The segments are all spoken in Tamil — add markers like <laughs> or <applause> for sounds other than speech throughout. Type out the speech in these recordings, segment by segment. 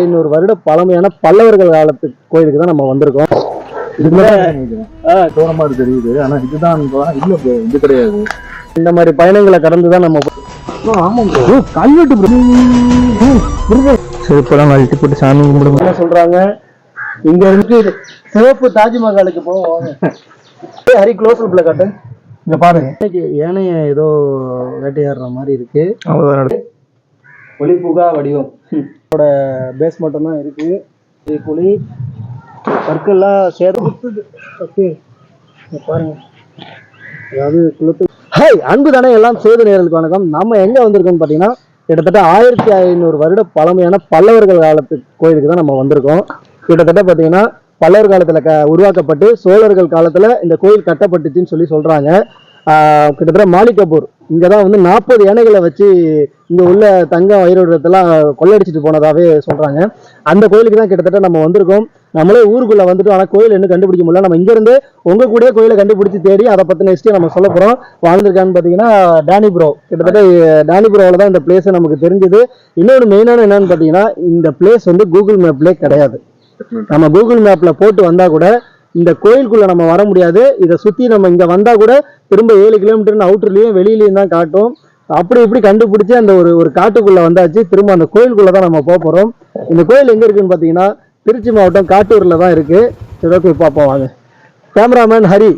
ஐநூறு வருட பழமையான பல்லவர்கள் காலத்து கோயிலுக்கு தான் நம்ம வந்திருக்கோம். தோற மாதிரி தெரியுது. ஆனா இதுதான் இல்ல இது கிடையாது. இந்த மாதிரி பயணங்களை கடந்து தான் நம்ம கல்வெட்டு. செருப்பெல்லாம் கழட்டி போட்டு சாமி கும்பிடுங்க. என்ன சொல்றாங்க? இங்க இருந்து சிவப்பு தாஜ்மஹாலுக்கு போவோம். ஹரி க்ளோஸ் உள்ள காட்டு. இங்க பாருங்க. ஏனைய ஏதோ வேட்டையாடுற மாதிரி இருக்கு. ஒளிபுகா வடிவம். இதோட பேஸ் மட்டும் தான் இருக்கு. இது புலி கற்கள்லாம் சேர்த்து ஓகே. பாருங்க. அதாவது குளத்து ஹாய் அன்பு தானே எல்லாம் சேது நேரலுக்கு வணக்கம். நம்ம எங்க வந்திருக்கோம்னு பார்த்தீங்கன்னா கிட்டத்தட்ட ஆயிரத்தி ஐநூறு வருட பழமையான பல்லவர்கள் காலத்து கோயிலுக்கு தான் நம்ம வந்திருக்கோம். கிட்டத்தட்ட பார்த்தீங்கன்னா பல்லவர் காலத்துல க உருவாக்கப்பட்டு சோழர்கள் காலத்துல இந்த கோயில் கட்டப்பட்டுச்சுன்னு சொல்லி சொல்றாங்க. கிட்டத்தட்ட மாலிகப்பூர் இங்க தான் வந்து நாற்பது யானைகளை வச்சு இங்க உள்ள தங்கம் வைரோடத்தெல்லாம் கொள்ளடிச்சிட்டு போனதாவே சொல்றாங்க. அந்த கோயிலுக்கு தான் கிட்டத்தட்ட நம்ம வந்திருக்கோம். நம்மளே ஊருக்குள்ள வந்துட்டு ஆனா கோயில் இன்னும் கண்டுபிடிக்க முடியல. நம்ம இங்க இருந்து உங்க கூட கோயிலை கண்டுபிடிச்சு தேடி அதை பத்தின ஹிஸ்டரி நம்ம சொல்ல போறோம். வாழ்ந்திருக்கான்னு பாத்தீங்கன்னா டானி ப்ரோ. கிட்டத்தட்ட டானி ப்ரோவில் தான் இந்த பிளேஸ் நமக்கு தெரிஞ்சது. இன்னொன்று மெயினான என்னன்னு பாத்தீங்கன்னா இந்த பிளேஸ் வந்து கூகுள் மேப்லேயே கிடையாது. நம்ம கூகுள் மேப்ல போட்டு வந்தா கூட இந்த கோயிலுக்குள்ள நம்ம வர முடியாது. இதை சுத்தி நம்ம இங்க வந்தா கூட திரும்ப ஏழு கிலோமீட்டர் அவுட்டர்லயும் வெளியிலயும் தான் காட்டும். அப்படி இப்படி கண்டுபிடிச்சு அந்த ஒரு ஒரு காட்டுக்குள்ள வந்தாச்சு. திரும்ப அந்த கோயிலுக்குள்ள தான் நம்ம போக போறோம். இந்த கோயில் எங்க இருக்குன்னு பாத்தீங்கன்னா திருச்சி மாவட்டம் காட்டூர்ல தான் இருக்கு. சரி ஓகே பார்ப்போம் வாங்க. கேமராமேன் ஹரி.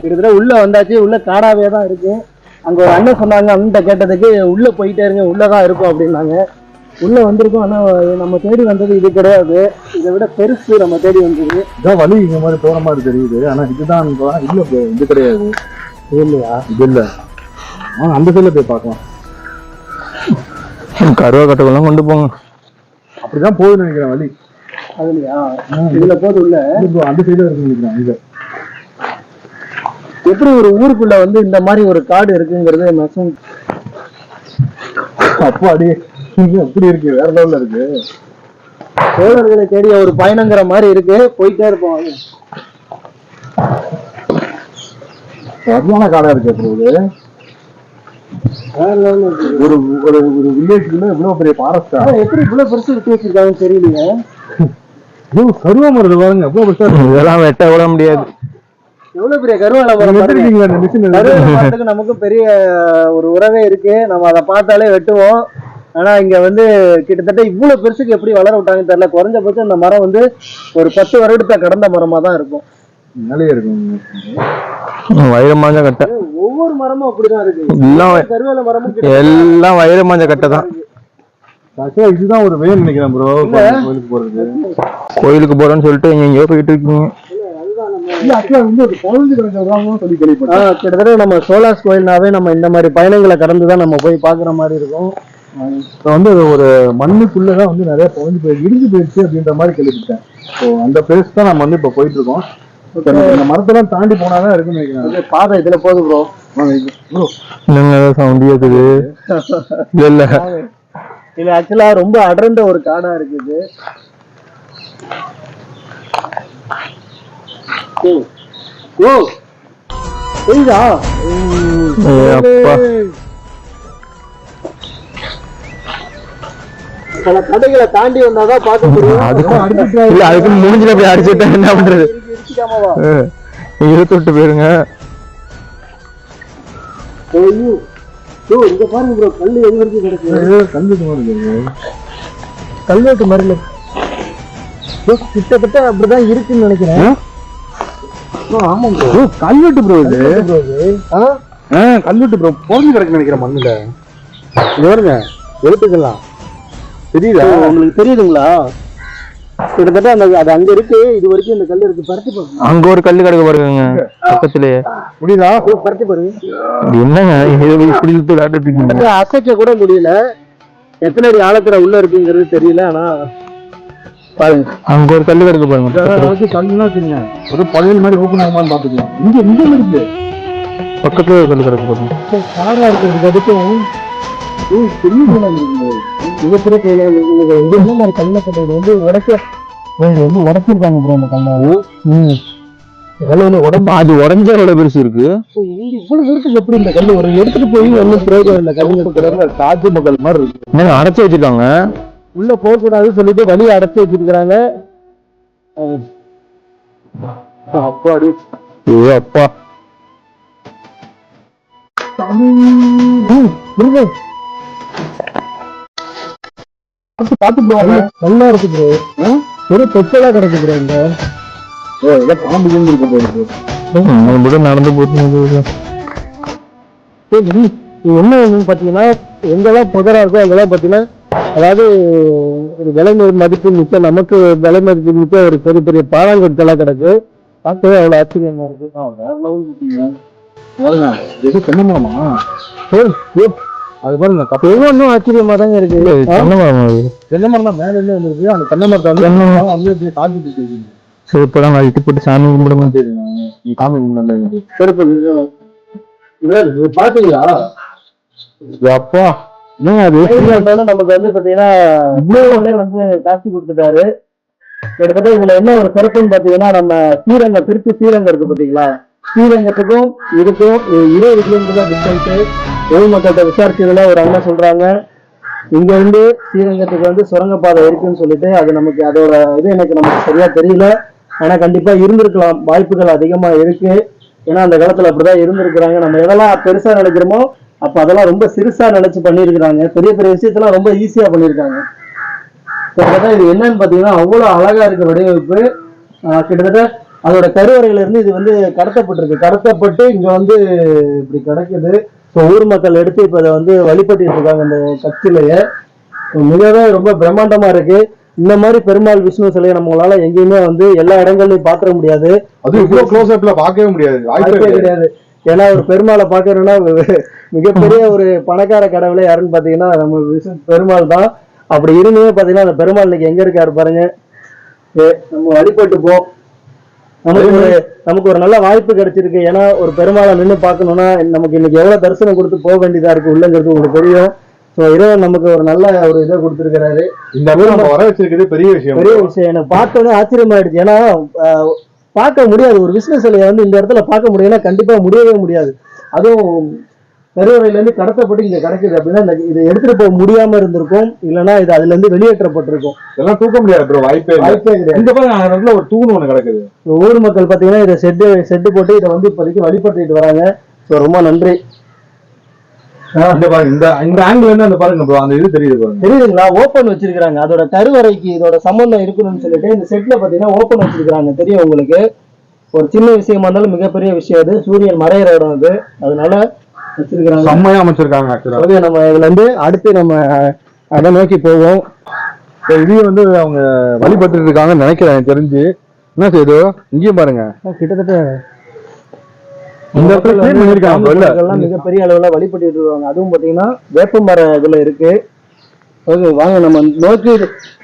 கிட்டத்தட்ட உள்ள வந்தாச்சு. உள்ள காடாவே தான் இருக்கு. அங்க ஒரு அண்ணன் சொன்னாங்க அண்ணன் கேட்டதுக்கு உள்ள போயிட்டே இருங்க உள்ளதான் இருக்கும் அப்படின்னாங்க. உள்ள வந்திருக்கோம் ஆனா நம்ம தேடி வந்தது இது கிடையாது. இதை விட பெருசு நம்ம தேடி வந்தது. இதான் வழி இந்த மாதிரி தோற மாதிரி தெரியுது. ஆனா இதுதான் இல்ல இது கிடையாது. இது இல்லையா இது இல்ல. ஆ, அந்த சைடுல போய் பார்க்கலாம். கருவா கட்டுக்கெல்லாம் கொண்டு போங்க. அப்படிதான் போகுதுன்னு நினைக்கிறேன் வழி அது இல்லையா இதுல போது உள்ள அந்த சைடுல இருக்கு நினைக்கிறேன் இது எப்படி ஒரு ஊருக்குள்ள வந்து இந்த மாதிரி ஒரு காடு இருக்குங்கிறது மேக்ஸிமம் அப்போ இங்க எப்படி இருக்கு? வேற லெவல்ல இருக்கு. சோழர்களை தேடிய ஒரு பயணங்கிற மாதிரி இருக்கு. போயிட்டே இருப்போம். சரியான காடா இருக்கு ல இருக்கு. ஒரு ஒரு ஒரு வில்லேஜ்ல இவ்வளவு பெரிய ஃபாரஸ்டா எப்படி இவ்வளவு பெருசு விட்டு வச்சிருக்காங்கன்னு தெரியலையே. கருவா மரம் பாருங்க. எவ்வளவு பெருசா இருக்கு? இதெல்லாம் வெட்ட விட முடியாது. எவ்வளவு பெரிய கருவால மரம் மரத்துக்கு நமக்கும் பெரிய ஒரு உறவே இருக்கு. நம்ம அதை பார்த்தாலே வெட்டுவோம். ஆனா இங்க வந்து கிட்டத்தட்ட இவ்வளவு பெருசுக்கு எப்படி வளர விட்டாங்கன்னு தெரியல. குறைஞ்சபட்சம் இந்த மரம் வந்து ஒரு பத்து வருடத்தை கடந்த மரமா தான் இருக்கும். மேலேயே இருக்கும். வைரமாஞ்ச கட்டை. ஒவ்வொரு மரமும் அப்படிதான் இருக்கு. எல்லாம் மரமும் எல்லாம் வைரமாஞ்ச கட்டை தான். இதுதான் ஒரு வேன் நினைக்கிறேன் ப்ரோ கோயிலுக்கு போறது கோயிலுக்கு போறேன்னு சொல்லிட்டு எங்க எங்கேயோ போயிட்டு இருக்கீங்க. கிட்டத்தட்ட நம்ம சோலாஸ் கோயில்னாவே நம்ம இந்த மாதிரி பயணங்களை கடந்து தான் நம்ம போய் பாக்குற மாதிரி இருக்கும். இப்ப வந்து அது ஒரு மண்ணுக்குள்ளதான் வந்து நிறைய குழந்தை போய் இடிஞ்சு போயிடுச்சு அப்படின்ற மாதிரி கேள்விப்பட்டேன். ஸோ அந்த பிளேஸ் தான் நம்ம வந்து இப்ப போயிட்டு இருக்கோம் இந்த மரத்தெல்லாம் தாண்டி போனாதான் இருக்குன்னு நினைக்கிறேன். பாதை இதுல போகுது ப்ரோ ப்ரோ என்னங்க ஏதோ சவுண்ட் கேக்குது <laughs> இல்ல. இல்ல ஆக்சுவலா ரொம்ப அடர்ந்த ஒரு காடா இருக்குது. ஓ புரியுதா ஏய் அப்பா. சில கடைகளை தாண்டி வந்தாதான் பார்க்க முடியும் இல்ல அதுக்கு முடிஞ்சில போய் அடிச்சுட்டா என்ன பண்றது? இழுத்து விட்டு போயிருங்க. இங்க பாருங்க ப்ரோ கல்லு எங்க இருக்கு கிடக்கு? இருக்கு? கல்வெட்டு மருள் கிட்டத்தட்ட அப்படிதான் இருக்குன்னு நினைக்கிறேன். ஆமா ப்ரோ. கல்வெட்டு ப்ரோ இது. கல்வெட்டு ப்ரோ பொழுது கிடக்கு நினைக்கிறேன் மண்ணுல. இது பாருங்க எழுத்துக்கலாம் தெரியுதா? உங்களுக்கு தெரியுதுங்களா? கிட்டத்தட்ட அந்த அது அங்க இருக்கு இது வரைக்கும் இந்த கல் இருக்கு. பரட்டி பாருங்க அங்க ஒரு கல்லு கிடக்கு பாருங்க பக்கத்துலயே முடியுதா? பரட்டி பாருங்க இது என்னங்க? இது இப்படி அது அசைக்க கூட முடியல. எத்தனை அடி ஆழத்துல உள்ள இருக்குங்கிறது தெரியல ஆனா பாருங்க. அங்க ஒரு கல்லு கிடக்கு பாருங்க. கல்லுன்னா வச்சுங்க ஒரு பழைய மாதிரி ஓப்பன் பாத்துக்கலாம் இங்க இங்க இருக்கு? பக்கத்துல ஒரு கல்லு கிடக்கு பாருங்க. காடா இருக்கிறதுக்கு அதுக்கும். மிகப்பெரிய மாதிரி கல்ல கட்டது வந்து இது வந்து உடைச்சிருக்காங்க ப்ரோ அந்த கல்ல. ம். கல் உடம்பு அது உடஞ்ச எவ்வளவு பெருசு இருக்கு? இவ்வளவு எப்படி இந்த கல் ஒரு எடுத்துட்டு போய் ஒன்றும் பிரயோஜனம் இல்லை. கல் தாஜ்மஹால் மாதிரி இருக்கு. அடைச்சு வச்சிருக்காங்க? உள்ள போக கூடாதுன்னு சொல்லிட்டு வழியை அடைச்சு வச்சிருக்கிறாங்க. அப்பாடி. ஏ அப்பா. நல்லா இருக்கு ப்ரோ. ஒரு கிடக்கு ப்ரோ ஏதோ பாம்பு அது மட்டும் நடந்து இது என்ன பாத்தீங்கன்னா எங்கெல்லாம் புதரா இருக்கோ அங்கெல்லாம் பாத்தீங்கன்னா அதாவது ஒரு விலை மதி- மதிப்பு மிக்க நமக்கு விலை மதிப்பு மிக்க ஒரு பெரிய பெரிய பாறாங்கொட்டெல்லாம் கிடக்கு. பார்க்கவே அவ்வளவு ஆச்சரியமா இருக்கு. தென்னமரமா அது பாருங்க ஒவ்வொன்றும் ஆச்சரியமா தாங்க இருக்கு. ஆ? தென்னை மரம் அது தென்னை மரம் தான் மேல இருந்து வந்திருக்கு. அந்த தென்னை மரத்தை வந்து. வந்து அப்படியே காஞ்சிட்டு இருக்கு. சரி இப்பதான் நான் இட்டு போட்டு சாமி கும்பிட மாட்டேன் நீ காமி அப்பா என்னங்க அது இருந்தாலும் நமக்கு வந்து பாத்தீங்கன்னா வந்து காசு கொடுத்துட்டாரு. கிட்டத்தட்ட இதுல என்ன ஒரு சிறப்புன்னு பாத்தீங்கன்னா நம்ம ஸ்ரீரங்கம் திருச்சி ஸ்ரீரங்கம் இருக்கு பாத்தீங்களா? ஸ்ரீரங்கத்துக்கும் இதுக்கும் இ- இருபது கிலோமீட்டர் டிஸ்டன்ஸ் பொதுமக்கள்கிட்ட விசாரிச்சதுல ஒரு அண்ணன் சொல்றாங்க இங்க இருந்து ஸ்ரீரங்கத்துக்கு வந்து சுரங்கப்பாதை இருக்குன்னு சொல்லிட்டு அது நமக்கு அதோட இது எனக்கு நமக்கு சரியா தெரியல. ஆனா கண்டிப்பா இருந்திருக்கலாம். வாய்ப்புகள் அதிகமா இருக்கு. ஏன்னா அந்த காலத்துல அப்படிதான் இருந்திருக்கிறாங்க. நம்ம எதெல்லாம் பெருசா நினைக்கிறோமோ அப்ப அதெல்லாம் ரொம்ப சிறுசா நினைச்சு பண்ணியிருக்கிறாங்க. பெரிய பெரிய விஷயத்தெல்லாம் ரொம்ப ஈஸியா பண்ணியிருக்காங்க. இது என்னன்னு பாத்தீங்கன்னா அவ்வளவு அழகா இருக்க வடிவமைப்பு. கிட்டத்தட்ட அதோட கருவறையில இருந்து இது வந்து கடத்தப்பட்டிருக்கு. கடத்தப்பட்டு இங்க வந்து இப்படி கிடைக்குது. ஸோ ஊர் மக்கள் எடுத்து இப்ப இதை வந்து வழிபட்டு இருக்காங்க இந்த கட்சியிலேயே. மிகவே ரொம்ப பிரம்மாண்டமா இருக்கு. இந்த மாதிரி பெருமாள் விஷ்ணு சிலையை நம்மளால எங்கேயுமே வந்து எல்லா இடங்கள்லயும் பாத்திர முடியாது. அது இவ்வளவு க்ளோஸ் அப்ல பார்க்கவே முடியாது. வாய்ப்பே கிடையாது. ஏன்னா ஒரு பெருமாளை பாக்கணும்னா மிகப்பெரிய ஒரு பணக்கார கடவுளே யாருன்னு பாத்தீங்கன்னா நம்ம விஷ்ணு பெருமாள் தான். அப்படி இருந்தே பாத்தீங்கன்னா அந்த பெருமாள் இன்னைக்கு எங்க இருக்காரு பாருங்க. நம்ம வழிபட்டு போ. நமக்கு ஒரு நமக்கு ஒரு நல்ல வாய்ப்பு கிடைச்சிருக்கு. ஏன்னா ஒரு பெருமாளை நின்று பார்க்கணும்னா நமக்கு இன்னைக்கு எவ்வளவு தரிசனம் கொடுத்து போக வேண்டியதா இருக்கு உள்ளங்கிறது உங்களுக்கு தெரியும். ஸோ இறைவன் நமக்கு ஒரு நல்ல ஒரு இதை கொடுத்துருக்கிறாரு. இந்த இடத்துல நம்ம வர வச்சிருக்கிறது பெரிய விஷயம். பெரிய விஷயம். எனக்கு பார்த்தோன்னே ஆச்சரியமாயிடுச்சு. ஏன்னா பார்க்க முடியாது. ஒரு பிசினஸ் சிலையை வந்து இந்த இடத்துல பார்க்க முடியும்னா கண்டிப்பா முடியவே முடியாது. அதுவும் கருவறையில இருந்து கடத்தப்பட்டு இங்க கிடைக்குது அப்படின்னா இதை எடுத்துட்டு போக முடியாம இருந்திருக்கும். இல்லைன்னா இது அதுல இருந்து வெளியேற்றப்பட்டிருக்கும். இதெல்லாம் தூக்க முடியாது வாய்ப்பே வாய்ப்பே கிடையாது. இந்த பாருங்க ஒரு தூண் ஒண்ணு கிடக்குது. ஊர் மக்கள் பாத்தீங்கன்னா இதை செட்டு செட்டு போட்டு இதை வந்து இப்போதைக்கு வழிபட்டுட்டு வராங்க. ஸோ ரொம்ப நன்றி. இந்த பாருங்க இந்த இந்த ஆங்கிள் அந்த பாருங்க ப்ரோ அந்த இது தெரியுது பாருங்க. தெரியுதுங்களா? ஓப்பன் வச்சிருக்காங்க அதோட கருவறைக்கு இதோட சம்பந்தம் இருக்கணும்னு சொல்லிட்டு இந்த செட்ல பாத்தீங்கன்னா ஓப்பன் வச்சிருக்காங்க தெரியும் உங்களுக்கு. ஒரு சின்ன விஷயமா இருந்தாலும் மிகப்பெரிய விஷயம் அது. சூரியன் மறையிற இடம் அது. அதனால வச்சிருக்கிறாங்க. செம்மையா அமைச்சிருக்காங்க ஓகே நம்ம இதுல இருந்து அடுத்து நம்ம அதை நோக்கி போவோம். இதையும் வந்து அவங்க வழிபட்டு இருக்காங்கன்னு நினைக்கிறேன் தெரிஞ்சு. என்ன செய்யுதோ இங்கேயும் பாருங்க. கிட்டத்தட்ட இந்த மிகப்பெரிய அளவுல வழிபட்டு இருக்காங்க அதுவும் பாத்தீங்கன்னா வேப்பமர இதுல இருக்கு. ஓகே வாங்க நம்ம நோக்கி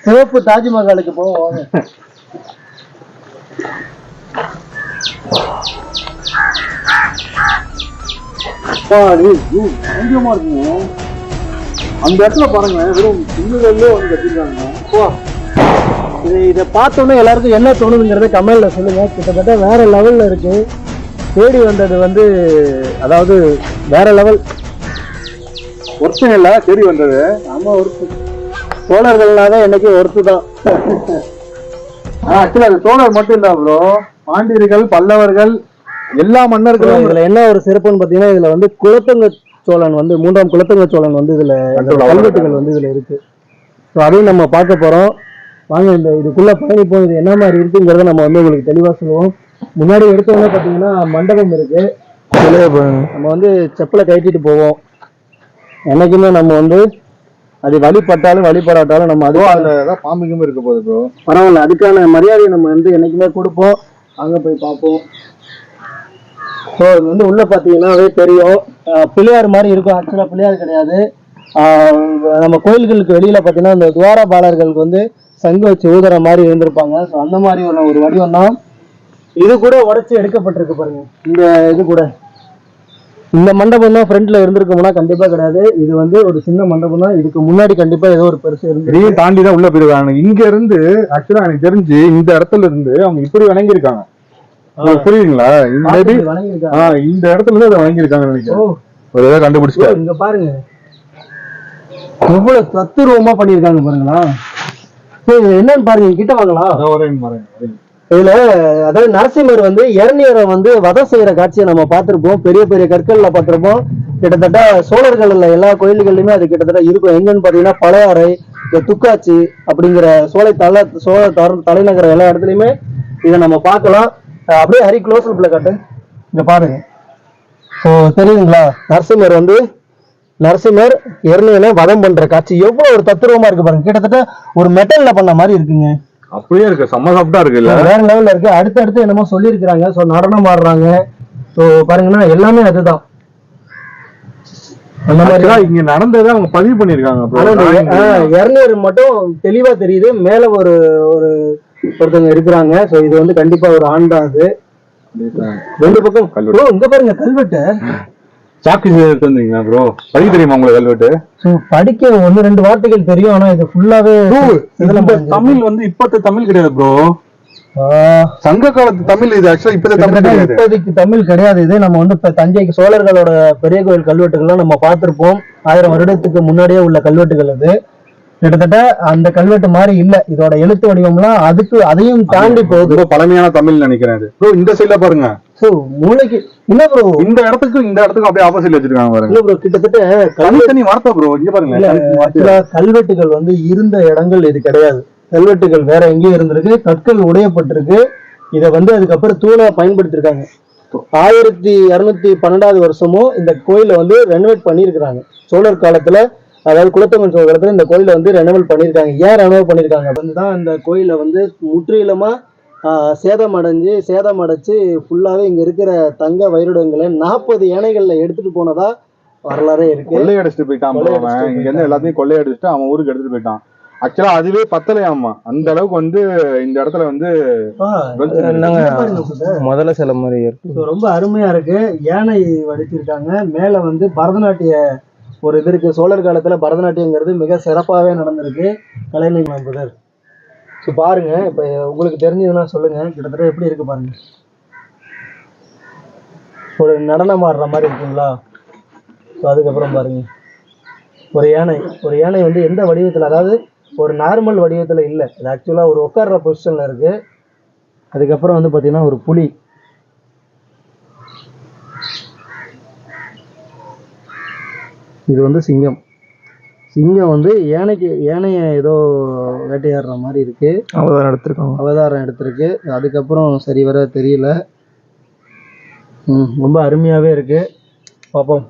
சிவப்பு தாஜ்மஹாலுக்கு போவோம் வாங்க. அந்த இடத்துல பாருங்க வெறும் சின்னதல்லே வந்து கட்டிருக்காங்க இது இதை பார்த்தோன்னே எல்லாருக்கும் என்ன தோணுதுங்கிறத கமெண்ட்ல சொல்லுங்க. கிட்டத்தட்ட வேற லெவல்ல இருக்கு. தேடி வந்தது வந்து அதாவது வேற லெவல் ஒருத்தன் இல்ல தேடி வந்தது. ஆமா ஒருத்து. சோழர்கள்னாதான் என்னைக்கு ஒருத்து தான். ஆக்சுவலா அது சோழர் மட்டும் இல்ல ப்ரோ பாண்டியர்கள் பல்லவர்கள் எல்லா மன்னர்களும். இதுல என்ன ஒரு சிறப்புன்னு பாத்தீங்கன்னா இதுல வந்து குலத்தங்க சோழன் வந்து மூன்றாம் குலத்தங்க சோழன் வந்து இதுல கல்வெட்டுகள் வந்து இதுல இருக்கு. ஸோ அதையும் நம்ம பார்க்க போறோம். வாங்க இந்த இதுக்குள்ள பயணிப்போம். இது என்ன மாதிரி இருக்குங்கிறத நம்ம வந்து உங்களுக்கு தெளிவா சொல்லுவோம். முன்னாடி எடுத்தோன்னே பாத்தீங்கன்னா மண்டபம் இருக்கு. நம்ம வந்து செப்பலை கட்டிட்டு போவோம். என்னைக்குமே நம்ம வந்து அது வழிபட்டாலும் வழிபடாட்டாலும் நம்ம ப்ரோ அது அதுல பாம்புக்கும் இருக்க போகுது ப்ரோ பரவாயில்ல அதுக்கான மரியாதையை நம்ம வந்து என்னைக்குமே கொடுப்போம். அங்க போய் பார்ப்போம். ஸோ இது வந்து உள்ள பார்த்தீங்கன்னாவே தெரியும். பிள்ளையார் மாதிரி இருக்கும். ஆக்சுவலாக பிள்ளையார் கிடையாது. நம்ம கோயில்களுக்கு வெளியில பார்த்தீங்கன்னா இந்த துவாரபாலர்களுக்கு வந்து சங்கு வச்சு ஊதுற மாதிரி இருந்திருப்பாங்க. ஸோ அந்த மாதிரி ஒரு ஒரு வடிவம் தான் இது கூட உடைச்சு எடுக்கப்பட்டிருக்கு பாருங்க. இந்த இது கூட. இந்த மண்டபம் தான் ஃப்ரண்ட்ல இருந்திருக்கும்னா கண்டிப்பா கிடையாது. இது வந்து ஒரு சின்ன மண்டபம் தான். இதுக்கு முன்னாடி கண்டிப்பா ஏதோ ஒரு பெருசு இருந்து இதையும் தாண்டி தான் உள்ள போயிருக்காங்க. இங்க இருந்து ஆக்சுவலா எனக்கு தெரிஞ்சு இந்த இடத்துல இருந்து அவங்க இப்படி வணங்கி இருக்காங்க உங்களுக்கு புரியுதுங்களா? இந்த வணங்கியிருக்காங்க. இடத்துல இருந்து அதை வாங்கியிருக்காங்கன்னு நினைக்கிறேன். ஒரு இதை கண்டுபிடிச்சிட்டு இங்க பாருங்க. எவ்வளவு தத்துரூபமா பண்ணியிருக்காங்க பாருங்களா என்னன்னு பாருங்க. கிட்ட வரேன் வரேன் வரேன். இதுல அதாவது நரசிம்மர் வந்து இளநீரை வந்து வதம் செய்யற காட்சியை நம்ம பார்த்திருப்போம். பெரிய பெரிய கற்கள்ல பார்த்திருப்போம். கிட்டத்தட்ட சோழர்கள்ல எல்லா கோயில்கள்லயுமே அது கிட்டத்தட்ட இருக்கும். எங்கன்னு பாத்தீங்கன்னா பழையாறை இந்த துக்காச்சி அப்படிங்கிற சோலை தலை சோழ தர- தலைநகர் எல்லா இடத்துலயுமே இதை நம்ம பார்க்கலாம். அப்படியே ஹரி க்ளோஸ் அப்ல காட்டு. இங்க பாருங்க. ஸோ தெரியுதுங்களா? நரசிம்மர் வந்து நரசிம்மர் எருணையில வதம் பண்ற காட்சி. எவ்வளவு ஒரு தத்துருவமா இருக்கு பாருங்க. கிட்டத்தட்ட ஒரு மெட்டல்ல பண்ண மாதிரி இருக்குங்க. அப்படியே இருக்கு. செம்ம சாப்பிட்டா இருக்கு இல்ல? வேற லெவல்ல இருக்கு. அடுத்தடுத்து என்னமோ சொல்லியிருக்கிறாங்க. ஸோ நடனம் ஆடுறாங்க. ஸோ பாருங்கன்னா எல்லாமே அதுதான். அந்த மாதிரி. இங்க நடந்ததை அவங்க பதிவு பண்ணிருக்காங்க இறநீர் மட்டும் தெளிவா தெரியுது. மேல ஒரு ஒரு ஒருத்தவங்க இருக்கிறாங்க. ஸோ இது வந்து கண்டிப்பா ஒரு ஆண் தான் அது ரெண்டு பக்கம். இங்க பாருங்க கல்வெட்டு. சாக்கு எடுத்து வந்தீங்களா ப்ரோ படிக்க தெரியுமா உங்களுக்கு கல்வெட்டு படிக்க ஒன்னு ரெண்டு வார்த்தைகள் தெரியும் ஆனா இது ஃபுல்லாவே இதுல தமிழ் வந்து இப்பத்த தமிழ் கிடையாது ப்ரோ சங்க காலத்து தமிழ் இது ஆக்சுவலா இப்பத்த தமிழ் இப்போதைக்கு தமிழ் கிடையாது. இது நம்ம வந்து இப்ப தஞ்சைக்கு சோழர்களோட பெரிய கோயில் கல்வெட்டுகள்லாம் நம்ம பார்த்திருப்போம். ஆயிரம் வருடத்துக்கு முன்னாடியே உள்ள கல்வெட்டுகள் இது கிட்டத்தட்ட அந்த கல்வெட்டு மாதிரி இல்ல. இதோட எழுத்து வடிவம்லாம் அதுக்கு அதையும் தாண்டி போகுது. பழமையான தமிழ் நினைக்கிறேன் இந்த சைடுல பாருங்க. மூளைக்கு என்ன ப்ரோ இந்த இடத்துக்கு இந்த இடத்துக்கு அப்படியே ஆப்போசிட்ல வச்சிருக்காங்க பாருங்க. இல்ல ப்ரோ கிட்டத்தட்ட கல்வெட்டு வார்த்தை ப்ரோ இங்க பாருங்க இல்ல actually கல்வெட்டுகள் வந்து இருந்த இடங்கள் இது கிடையாது. கல்வெட்டுகள் வேற எங்கேயும் இருந்திருக்கு கற்கள் உடையப்பட்டிருக்கு. இதை வந்து அதுக்கப்புறம் தூணா பயன்படுத்திருக்காங்க. ஆயிரத்தி இருநூத்தி பன்னெண்டாவது வருஷமும் இந்த கோயிலை வந்து ரெனோவேட் பண்ணியிருக்கிறாங்க. சோழர் காலத்துல அதாவது குலத்தமிழ் சோழர் காலத்துல இந்த கோயிலை வந்து ரெனோவேட் பண்ணியிருக்காங்க. ஏன் ரெனோவேட் பண்ணியிருக்காங்க? வந்து தான் இந்த கோயிலை வந்து முற்றிலுமா சேதமடைஞ்சு சேதமடைச்சு ஃபுல்லாவே இங்க இருக்கிற தங்க வைரடங்களை நாற்பது யானைகள்ல எடுத்துட்டு போனதா வரலாறே இருக்கு. கொள்ளையடிச்சிட்டு போயிட்டான் இங்க இருந்து எல்லாத்தையும் கொள்ளையடிச்சிட்டு அவன் ஊருக்கு எடுத்துட்டு போயிட்டான். ஆக்சுவலா அதுவே பத்தலையாமா அந்த அளவுக்கு வந்து இந்த இடத்துல வந்து என்னங்க முதல்ல சில மாதிரி இருக்கு. ரொம்ப அருமையா இருக்கு. யானை வடிச்சிருக்காங்க. மேல வந்து பரதநாட்டிய ஒரு இது இருக்கு. சோழர் காலத்துல பரதநாட்டியங்கிறது மிக சிறப்பாகவே நடந்திருக்கு. கலைஞர் புதர் இப்போ பாருங்க. இப்போ உங்களுக்கு தெரிஞ்சதுன்னா சொல்லுங்க. கிட்டத்தட்ட எப்படி இருக்கு பாருங்க. ஒரு நடனம் ஆடுற மாதிரி இருக்குங்களா? ஸோ அதுக்கப்புறம் பாருங்க. ஒரு யானை. ஒரு யானை வந்து எந்த வடிவத்தில் அதாவது ஒரு நார்மல் வடிவத்தில் இல்லை. அது ஆக்சுவலாக ஒரு உட்கார்ற பொசிஷனில் இருக்குது அதுக்கப்புறம் வந்து பார்த்தீங்கன்னா ஒரு புலி. இது வந்து சிங்கம். சிங்கம் வந்து யானைக்கு யானையை ஏதோ வேட்டையாடுற மாதிரி இருக்கு. அவதாரம் எடுத்திருக்காங்க. அவதாரம் எடுத்திருக்கு. அதுக்கப்புறம் சரி வர தெரியல. ம் ரொம்ப அருமையாவே இருக்கு. பார்ப்போம்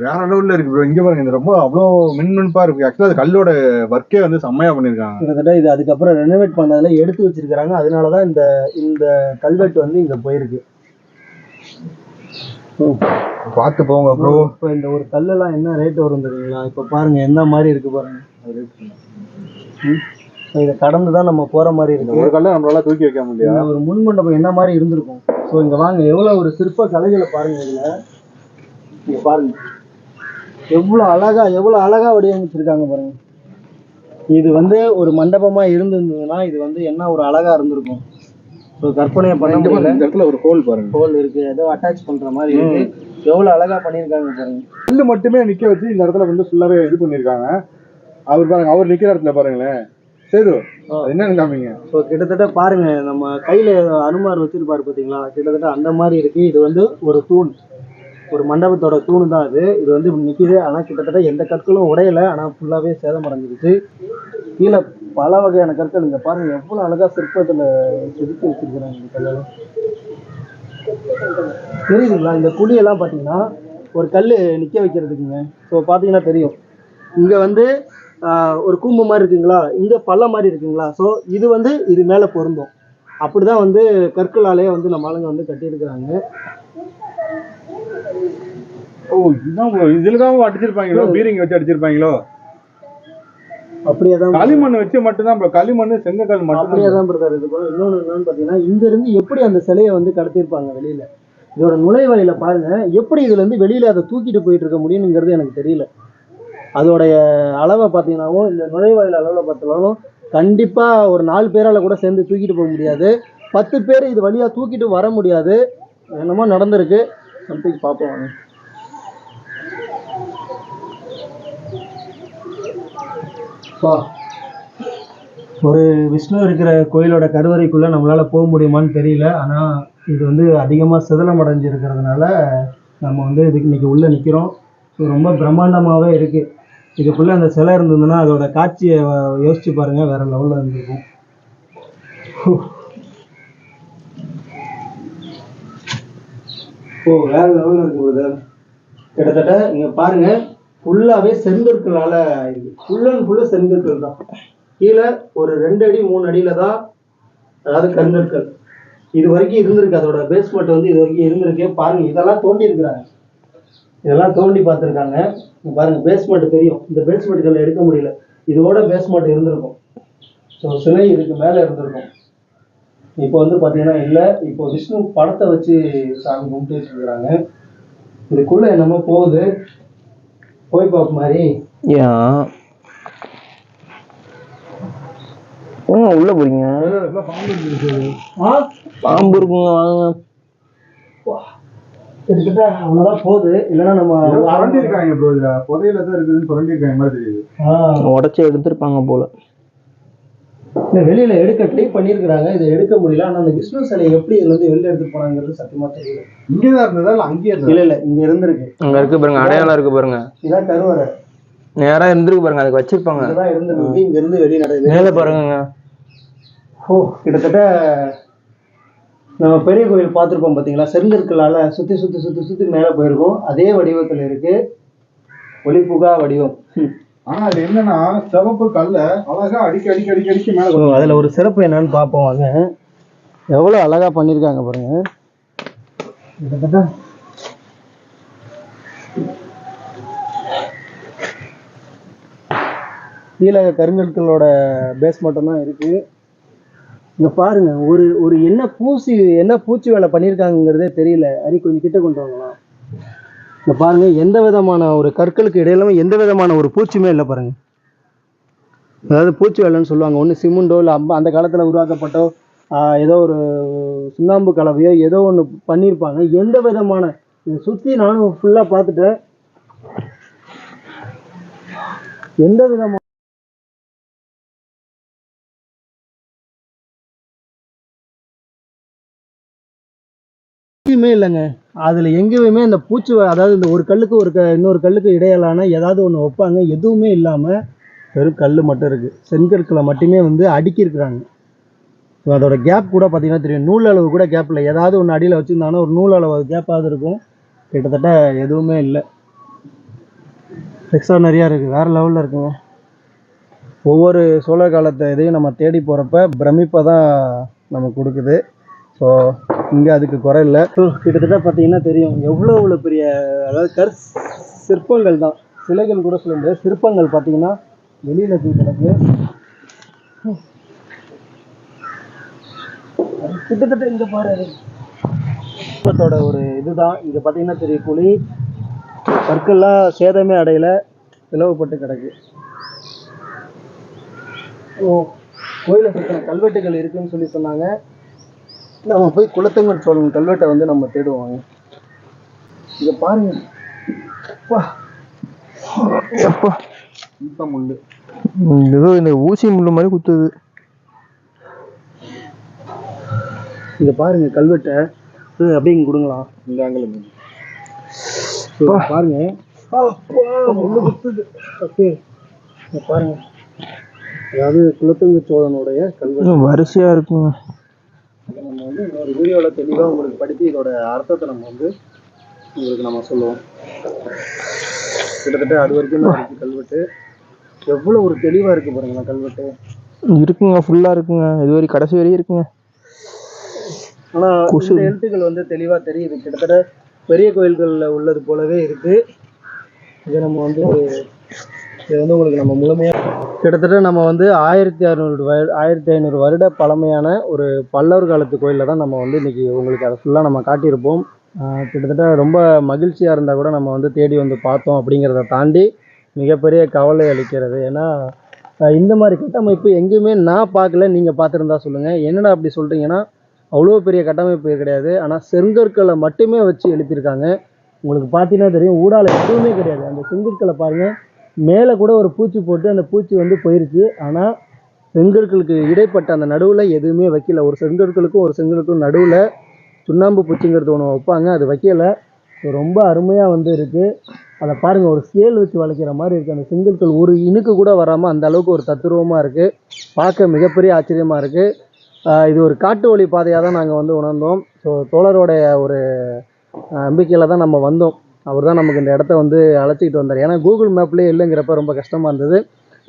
வேற லெவல்ல இருக்கு ப்ரோ இங்க பாருங்க இது ரொம்ப அவ்வளோ மின்மின்பா இருக்கு. ஆக்சுவலா அது கல்லோட ஒர்க்கே வந்து செம்மையா பண்ணிருக்காங்க. கிட்டத்தட்ட இது அதுக்கப்புறம் ரெனோவேட் பண்ணதுல எடுத்து வச்சிருக்கிறாங்க. அதனால தான் இந்த இந்த கல்வெட்டு வந்து இங்க போயிருக்கு. பார்த்து போங்க ப்ரோ இப்போ இந்த ஒரு கல்லெல்லாம் என்ன ரேட் வரும் தெரியுங்களா? இப்போ பாருங்க என்ன மாதிரி இருக்கு பாருங்க. So இதை கடந்து தான் நம்ம போற மாதிரி இருக்கு. ஒரு கல்ல நம்மளால தூக்கி வைக்க முடியாது ஒரு முன் மண்டபம் என்ன மாதிரி இருந்திருக்கும்? ஸோ இங்க வாங்க எவ்வளவு ஒரு சிற்ப கலைகளை பாருங்க இதுல. இங்க பாருங்க. எவ்வளவு அழகா எவ்வளவு அழகா வடிவமைச்சிருக்காங்க பாருங்க. இது வந்து ஒரு மண்டபமா இருந்திருந்ததுன்னா இது வந்து என்ன ஒரு அழகா இருந்திருக்கும்? ஸோ கற்பனையை பண்ண இந்த முடியல. பாருங்க, இந்த இடத்துல ஒரு ஹோல் பாருங்க. ஹோல் இருக்கு. ஏதோ அட்டாச் பண்ற மாதிரி இருக்கு. எவ்வளவு அழகா பண்ணியிருக்காங்க பாருங்க. கல்லு மட்டுமே நிக்க வச்சு இந்த இடத்துல வந்து ஃபுல்லாவே இது பண்ணிருக்காங்க அவர் பாருங்க அவர் நிக்கிற இடத்துல பாருங்களேன். சரி என்னன்னு காமிங்க? ஸோ கிட்டத்தட்ட பாருங்க நம்ம கையில அனுமார் வச்சிருப்பாரு பாத்தீங்களா? கிட்டத்தட்ட அந்த மாதிரி இருக்கு. இது வந்து ஒரு தூண். ஒரு மண்டபத்தோட தூண் தான் அது. இது வந்து நிக்குது. ஆனா கிட்டத்தட்ட எந்த கற்களும் உடையல. ஆனா ஃபுல்லாவே சேதமடைஞ்சிருச்சு. கீழே பல வகையான கற்கள் இங்க பாருங்க. எவ்வளவு அழகா சிற்பத்துல செதுக்கி வச்சிருக்கிறாங்க இந்த கல்லெல்லாம் தெரியுதுங்களா? இந்த குழியெல்லாம் பாத்தீங்கன்னா ஒரு கல் நிக்க வைக்கிறதுக்குங்க. ஸோ பாத்தீங்கன்னா தெரியும். இங்க வந்து ஒரு கூம்பு மாதிரி இருக்குங்களா? இங்க பள்ளம் மாதிரி இருக்குங்களா? ஸோ இது வந்து இது மேல பொருந்தும். அப்படிதான் வந்து கற்களாலே வந்து நம்ம ஆளுங்க வந்து கட்டியிருக்கிறாங்க. ஓ இதுதான். இதுல தான் அடிச்சிருப்பாங்களோ? பீரிங் வச்சு அடிச்சிருப்பாங்களோ? அப்படியே தான் களிமண் வச்சு மட்டும்தான் bro. களிமண் செங்கக்கல் அப்படியே மட்டும் தான் பிரதர். இது கூட இன்னொன்று என்னன்னு பார்த்தீங்கன்னா இங்க இருந்து எப்படி அந்த சிலையை வந்து கடத்தியிருப்பாங்க வெளியில? இதோட நுழைவாயில பாருங்க. எப்படி இதுல இருந்து வெளியில அதை தூக்கிட்டு போயிட்டு இருக்க முடியுங்கிறது எனக்கு தெரியல. அதோடைய அளவை பார்த்தீங்கன்னாவும் இந்த நுழைவாயில் அளவில் பார்த்தாலும் கண்டிப்பா ஒரு நாலு பேரால கூட சேர்ந்து தூக்கிட்டு போக முடியாது. பத்து பேர் இது வழியாக தூக்கிட்டு வர முடியாது. என்னமோ நடந்திருக்கு. சம்திங் பார்ப்போம் வாங்க. பா ஒரு விஷ்ணு இருக்கிற கோயிலோட கருவறைக்குள்ளே நம்மளால் போக முடியுமான்னு தெரியல. ஆனால் இது வந்து அதிகமாக சிதலம் அடைஞ்சிருக்கிறதுனால நம்ம வந்து இதுக்கு இன்னைக்கு உள்ளே நிற்கிறோம் இது ரொம்ப பிரம்மாண்டமாகவே இருக்குது இதுக்குள்ளே அந்த சிலை இருந்ததுன்னா அதோட காட்சியை யோசிச்சு பாருங்கள் வேறு லெவலில் இருந்திருக்கும். ஓ வேற லெவலில் இருக்கு பிரதர் கிட்டத்தட்ட இங்கே பாருங்க. ஃபுல்லாகவே செங்கற்களால இது. ஃபுல் அண்ட் செந்தற்கள் செங்கற்கள் தான். கீழே ஒரு ரெண்டு அடி மூணு அடியில் தான் அதாவது கருங்கற்கள் இது வரைக்கும் இருந்திருக்கு. அதோட பேஸ்மெண்ட் வந்து இது வரைக்கும் இருந்திருக்கு. பாருங்க இதெல்லாம் தோண்டி இருக்கிறாங்க. இதெல்லாம் தோண்டி பார்த்துருக்காங்க. பாருங்க பேஸ்மெண்ட் தெரியும். இந்த பேஸ்மெண்ட்கள் எடுக்க முடியல. இதோட பேஸ்மெண்ட் இருந்திருக்கும். ஸோ சிலை இதுக்கு மேலே இருந்திருக்கும். இப்போ வந்து பார்த்தீங்கன்னா இல்லை. இப்போ விஷ்ணு படத்தை வச்சு சாமி கும்பிட்டு இருக்கிறாங்க. இதுக்குள்ள என்னமோ போகுது. போய் பார்ப்ப மாதிரி. ஏன் உள்ள போறீங்க? ஆ? பாம்பு இருக்குங்க வாங்க. கிட்டத்தட்ட அவ்வளோதான் போகுது. இல்லைன்னா நம்ம சுரண்டி இருக்காங்க ப்ரோ இதுல. புதையில தான் இருக்குதுன்னு சுரண்டி இருக்காங்க மாதிரி தெரியுது? ஆ. உடச்சி எடுத்திருப்பாங்க போல. இல்லை வெளியில எடுக்க ட்ரை பண்ணியிருக்கிறாங்க. இதை எடுக்க முடியல. ஆனால் அந்த விஷ்ணு சிலையை எப்படி இதுல இருந்து வெளில எடுத்து போனாங்கிறது சத்தியமா தெரியல. இங்கதான் இருந்ததா? இல்ல அங்கேயே இல்லை இல்லை இங்க இருந்திருக்கு. அங்க இருக்கு பாருங்க. அடையாளம் இருக்கு பாருங்க. இதான் கருவறை. நேரா இருந்திருக்கு பாருங்க. அதுக்கு வச்சிருப்பாங்க. இங்கதான் இருந்திருக்கு. இங்க இருந்து வெளியே நடக்குது. மேல பாருங்க ஓ கிட்டத்தட்ட நம்ம பெரிய கோயில் பார்த்துருப்போம் பார்த்தீங்களா செங்கற்களால் சுற்றி சுற்றி சுற்றி சுற்றி மேலே போயிருக்கோம். அதே வடிவத்தில் இருக்கு. ஒளிப்புகா வடிவம். ஆனா அது என்னன்னா சிவப்பு கல்ல அழகா அடிக்க அடிக்க அடிக்க அடிக்க மேல அதில் ஒரு சிறப்பு என்னன்னு பார்ப்போம் வாங்க. எவ்வளோ அழகாக பண்ணியிருக்காங்க பாருங்க. கிட்டத்தட்ட கீழே கருங்கற்களோட பேஸ் மட்டும் தான் இருக்கு. இங்க பாருங்க ஒரு ஒரு என்ன பூசி என்ன பூச்சி வேலை பண்ணியிருக்காங்கிறதே தெரியல. அரி கொஞ்சம் கிட்ட கொண்டு வாங்கலாம் இந்த பாருங்க எந்த விதமான ஒரு கற்களுக்கு இடையிலுமே எந்த விதமான ஒரு பூச்சியுமே இல்லை பாருங்க. அதாவது பூச்சி வேலைன்னு சொல்லுவாங்க. ஒன்று சிமெண்டோ இல்லை அம்ப அந்த காலத்தில் உருவாக்கப்பட்டோ ஏதோ ஒரு சுண்ணாம்பு கலவையோ ஏதோ ஒன்று பண்ணியிருப்பாங்க. எந்த விதமான இதை சுற்றி நானும் ஃபுல்லாக பார்த்துட்டேன். எந்த விதமான எதுவுமே இல்லைங்க. அதில் எங்கேயுமே இந்த பூச்சி வ- அதாவது இந்த ஒரு கல்லுக்கு ஒரு க இன்னொரு கல்லுக்கு இடையிலான ஏதாவது ஒன்று வைப்பாங்க. எதுவுமே இல்லாமல் வெறும் கல் மட்டும் இருக்குது செங்கற்களை மட்டுமே வந்து அடுக்கியிருக்கிறாங்க. ஸோ அதோட கேப் கூட பார்த்தீங்கன்னா தெரியும். நூல் அளவு கூட கேப் இல்லை. ஏதாவது ஒன்று அடியில் வச்சுருந்தாங்கன்னா ஒரு நூல் அளவு கேப்பாவது இருக்கும். கிட்டத்தட்ட எதுவுமே இல்லை. எக்ஸ்ட்ரா நிறையா இருக்குது வேறு லெவலில் இருக்குங்க. ஒவ்வொரு சோழ காலத்தை இதையும் நம்ம தேடி போகிறப்ப பிரமிப்பை தான் நமக்கு கொடுக்குது. ஸோ இங்கே அதுக்கு குறை இல்லை. ஸோ கிட்டத்தட்ட பார்த்தீங்கன்னா தெரியும். எவ்வளோ எவ்வளோ பெரிய அதாவது கற் சிற்பங்கள் தான். சிலைகள் கூட சொல்ல முடியாது. சிற்பங்கள் பார்த்தீங்கன்னா வெளியில் இருக்கு கிடக்கு. கிட்டத்தட்ட இங்கே பாரு. சிற்பத்தோட ஒரு இதுதான். இங்கே பார்த்தீங்கன்னா தெரியும் குழி கற்கள்லாம் சேதமே அடையலை. பிளவுபட்டு கிடக்கு. ஓ கோயிலை சுற்றின கல்வெட்டுகள் இருக்குன்னு சொல்லி சொன்னாங்க. நம்ம போய் குலத்தங்கல் சோழன் கல்வெட்டை வந்து நம்ம தேடுவாங்க இங்க பாருங்க. அப்பா. எப்பா இந்த முள்ளு. ஏதோ இந்த ஊசி முள்ளு மாதிரி குத்துது. இங்க பாருங்க கல்வெட்டை. இது அப்படியே கொடுங்களா இந்த ஆங்கில முள்ளு இங்க பாருங்க. முள்ளு குத்துது. ஓகே பாருங்க. அதாவது குலத்தங்க சோழனுடைய கல்வெட்டு. வரிசையா இருக்குங்க. நம்ம வந்து இன்னொரு வீடியோவில் தெளிவாக உங்களுக்கு படித்து இதோட அர்த்தத்தை நம்ம வந்து உங்களுக்கு நம்ம சொல்லுவோம். கிட்டத்தட்ட அது வரைக்கும் தான் கல்வெட்டு. எவ்வளோ ஒரு தெளிவாக இருக்கு பாருங்களேன் கல்வெட்டு. இருக்குங்க ஃபுல்லா இருக்குங்க. இது வரை கடைசி வரையும் இருக்குங்க. ஆனால். இந்த எழுத்துக்கள் வந்து தெளிவாக தெரியுது. கிட்டத்தட்ட பெரிய கோயில்களில் உள்ளது போலவே இருக்கு. இதை நம்ம வந்து இது வந்து உங்களுக்கு நம்ம முழுமையாக கிட்டத்தட்ட நம்ம வந்து ஆயிரத்தி அறுநூறு ஆயிரத்தி ஐநூறு வருட பழமையான ஒரு பல்லவர் காலத்து கோயிலில் தான் நம்ம வந்து இன்றைக்கி உங்களுக்கு அதை ஃபுல்லாக நம்ம காட்டியிருப்போம். கிட்டத்தட்ட ரொம்ப மகிழ்ச்சியாக இருந்தால் கூட நம்ம வந்து தேடி வந்து பார்த்தோம் அப்படிங்கிறத தாண்டி மிகப்பெரிய கவலை அளிக்கிறது. ஏன்னா இந்த மாதிரி கட்டமைப்பு எங்கேயுமே நான் பார்க்கல நீங்கள் பார்த்துருந்தா சொல்லுங்கள் என்னடா அப்படி சொல்கிறீங்கன்னா அவ்வளோ பெரிய கட்டமைப்பு கிடையாது. ஆனால் செங்கற்களை மட்டுமே வச்சு எழுப்பியிருக்காங்க. உங்களுக்கு பார்த்தீங்கன்னா தெரியும் ஊடால எதுவுமே கிடையாது. அந்த செங்கற்களை பாருங்கள் மேலே கூட ஒரு பூச்சி போட்டு அந்த பூச்சி வந்து போயிருச்சு. ஆனால் செங்கற்களுக்கு இடைப்பட்ட அந்த நடுவில் எதுவுமே வைக்கல. ஒரு செங்கற்களுக்கும் ஒரு செங்கற்களுக்கும் நடுவில் சுண்ணாம்பு பூச்சிங்கிறது ஒன்று வைப்பாங்க. அது வைக்கல. ஸோ ரொம்ப அருமையாக வந்து இருக்குது அதை பாருங்கள் ஒரு சேல் வச்சு வளைக்கிற மாதிரி இருக்குது அந்த செங்கற்கள் ஒரு இனுக்கு கூட வராமல் அந்த அளவுக்கு ஒரு தத்துருவமாக இருக்குது பார்க்க மிகப்பெரிய ஆச்சரியமாக இருக்குது இது ஒரு காட்டு வழி பாதையாக தான் நாங்கள் வந்து உணர்ந்தோம். ஸோ தோழரோடைய ஒரு நம்பிக்கையில் தான் நம்ம வந்தோம். அவர் தான் நமக்கு இந்த இடத்த வந்து அழைச்சிக்கிட்டு வந்தார். ஏன்னா கூகுள் மேப்லேயே இல்லைங்கிறப்ப ரொம்ப கஷ்டமாக இருந்தது.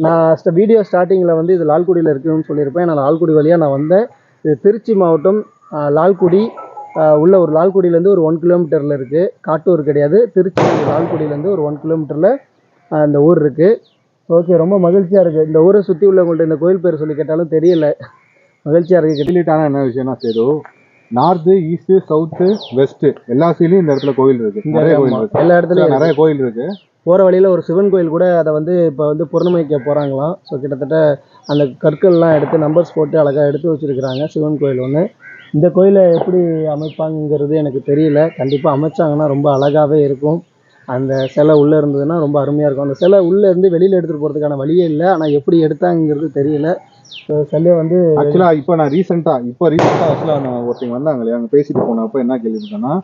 நான் வீடியோ ஸ்டார்டிங்கில் வந்து இது லால்குடியில் இருக்குன்னு சொல்லியிருப்பேன். நான் லால்குடி வழியாக நான் வந்தேன். இது திருச்சி மாவட்டம் லால்குடி உள்ள ஒரு லால்குடியிலேருந்து ஒரு ஒன் கிலோமீட்டரில் இருக்குது காட்டூர் கிடையாது. திருச்சி லால்குடியிலேருந்து ஒரு ஒன் கிலோமீட்டரில் அந்த ஊர் இருக்குது ஓகே ரொம்ப மகிழ்ச்சியாக இருக்குது இந்த ஊரை சுற்றி உள்ளவங்கள்ட்ட இந்த கோயில் பேர் சொல்லி கேட்டாலும் தெரியல. மகிழ்ச்சியாக இருக்குது ஹைலைட்டான என்ன விஷயம்னா Sethu north east south west எல்லா சைட்லயும் இந்த இடத்துல கோயில் இருக்கு. நிறைய கோயில் இருக்கு. எல்லா இடத்துலையும் நிறைய கோயில் இருக்கு. போகிற வழியில் ஒரு சிவன் கோயில் கூட அதை வந்து இப்போ வந்து பூர்ணமைக்க போகிறாங்களாம் ஸோ கிட்டத்தட்ட அந்த கற்கள்லாம் எடுத்து நம்பர்ஸ் போட்டு அழகாக எடுத்து வச்சுருக்கிறாங்க. சிவன் கோயில் ஒன்று இந்த கோயிலை எப்படி அமைப்பாங்கங்கிறது எனக்கு தெரியல. கண்டிப்பாக அமைச்சாங்கன்னா ரொம்ப அழகாகவே இருக்கும். அந்த சிலை உள்ளே இருந்ததுன்னா ரொம்ப அருமையாக இருக்கும். அந்த சிலை உள்ளே இருந்து வெளியில் எடுத்துகிட்டு போகிறதுக்கான வழியே இல்லை. ஆனால் எப்படி எடுத்தாங்கிறது தெரியல. ஸோ சிலையை வந்து ஆக்சுவலா இப்போ நான் ரீசெண்டா இப்போ ரீசெண்டா ஆக்சுவலா நான் ஒருத்தங்க வந்தாங்க இல்லையா அங்க பேசிட்டு போனப்ப என்ன கேள்விப்பட்டேன்னா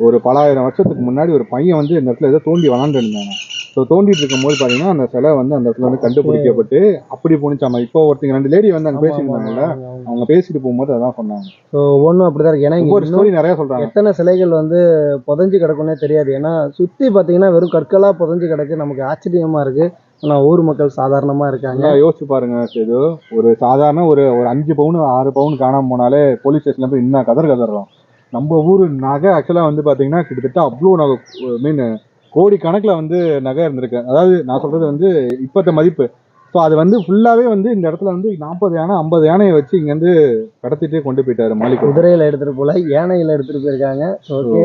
ஒரு பலாயிரம் வருஷத்துக்கு முன்னாடி ஒரு பையன் வந்து இந்த இடத்துல ஏதோ தோண்டி விளாண்டு இருந்தாங்க ஸோ தோண்டிட்டு இருக்கும்போது பாத்தீங்கன்னா அந்த சிலை வந்து அந்த இடத்துல வந்து கண்டுபிடிக்கப்பட்டு அப்படி போனிச்சாமா இப்போ ஒருத்தங்க ரெண்டு லேடி வந்து அங்க பேசிட்டு இருந்தாங்கல்ல அவங்க பேசிட்டு போகும்போது அதான் சொன்னாங்க. ஸோ ஒன்றும் அப்படி தான் ஏன்னா இங்க ஒவ்வொரு ஸ்டோரி நிறைய சொல்றாங்க. எத்தனை சிலைகள் வந்து புதஞ்சு கிடக்குன்னே தெரியாது. ஏன்னா சுற்றி பார்த்தீங்கன்னா வெறும் கற்களாக புதஞ்சு கிடக்கு. நமக்கு ஆச்சரியமாக இருக்குது ஆனால் ஊர் மக்கள் சாதாரணமாக இருக்காங்க. யோசிச்சு பாருங்க சேது. ஒரு சாதாரண ஒரு ஒரு அஞ்சு பவுன் ஆறு பவுன் காணாம போனாலே போலீஸ் ஸ்டேஷன்ல போய் இன்னும் கதர் கதறோம் நம்ம ஊர் நகை ஆக்சுவலா வந்து பாத்தீங்கன்னா கிட்டத்தட்ட அவ்வளோ நகை மீன் கோடி கணக்குல வந்து நகை இருந்திருக்கு. அதாவது நான் சொல்றது வந்து இப்பத்த மதிப்பு. ஸோ அது வந்து ஃபுல்லாவே வந்து இந்த இடத்துல வந்து நாற்பது யானை ஐம்பது யானையை வச்சு இங்க இருந்து கடத்திட்டே கொண்டு போயிட்டாரு மாலிக் குதிரையில் எடுத்துகிட்டு போல யானையில் எடுத்துகிட்டு போயிருக்காங்க. ஓகே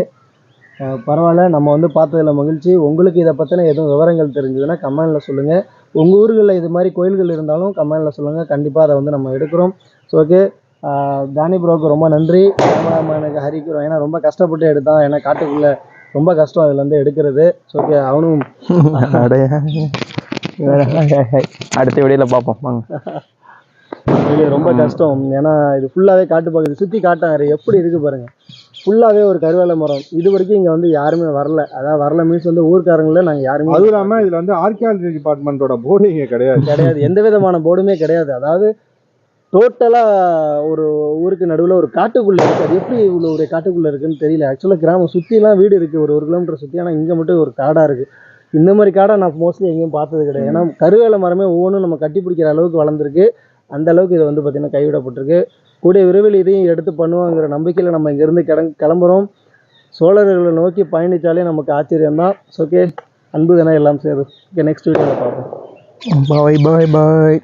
பரவாயில்ல நம்ம வந்து பார்த்ததுல மகிழ்ச்சி. உங்களுக்கு இதை பற்றின எதுவும் விவரங்கள் தெரிஞ்சதுன்னா கமெண்டில் சொல்லுங்கள் உங்கள் ஊர்களில் இது மாதிரி கோயில்கள் இருந்தாலும் கமெண்டில் சொல்லுங்கள் கண்டிப்பாக அதை வந்து நம்ம எடுக்கிறோம். ஸோ ஓகே தானி ப்ரோக்கு ரொம்ப நன்றி. கேமராமேனுக்கு ஹரிக்கிறோம் ஏன்னா ரொம்ப கஷ்டப்பட்டு எடுத்தான். ஏன்னா காட்டுக்குள்ளே ரொம்ப கஷ்டம் அதுலேருந்து எடுக்கிறது. ஸோ ஓகே அவனும் அடுத்த வீடியோல பார்ப்போம். வாங்க. <laughs> ரொம்ப கஷ்டம். ஏன்னா இது ஃபுல்லாகவே காட்டு பகுதி. சுற்றி காட்டாங்க எப்படி இருக்குது பாருங்க. ஃபுல்லாகவே ஒரு கருவேல மரம். இது வரைக்கும் இங்கே வந்து யாருமே வரல. அதாவது வரல மீன்ஸ் வந்து ஊர்க்காரங்கள நாங்கள் யாருமே அதுவும் இல்லாம இதுல வந்து ஆர்கியாலஜி டிபார்ட்மெண்டோட போர்டு இங்க கிடையாது. கிடையாது. எந்த விதமான போர்டுமே கிடையாது. அதாவது டோட்டலாக ஒரு ஊருக்கு நடுவில் ஒரு காட்டுக்குள்ளே இருக்குது அது எப்படி இவ்வளோ ஒரு காட்டுக்குள்ளே இருக்குன்னு தெரியல. ஆக்சுவலாக கிராமம் சுற்றிலாம் வீடு இருக்குது ஒரு ஒரு கிலோமீட்டர் சுற்றி ஆனால் இங்கே மட்டும் ஒரு காடாக இருக்குது இந்த மாதிரி காடை நான் மோஸ்ட்லி எங்கேயும் பார்த்தது கிடையாது. ஏன்னா கருவேல மரமே ஒவ்வொன்றும் நம்ம கட்டி பிடிக்கிற அளவுக்கு வளர்ந்துருக்கு. அந்த அளவுக்கு இது வந்து பார்த்திங்கன்னா கைவிடப்பட்டிருக்கு. கூடிய விரைவில் இதையும் எடுத்து பண்ணுவாங்கிற நம்பிக்கையில் நம்ம இங்கேருந்து கிளம் கிளம்புறோம். சோழர்களை நோக்கி பயணித்தாலே நமக்கு ஆச்சரியம்தான். ஓகே அன்பு தானே எல்லாம் சேரும். ஓகே நெக்ஸ்ட் வீடியோவில் பார்ப்போம். பாய் பாய் பாய்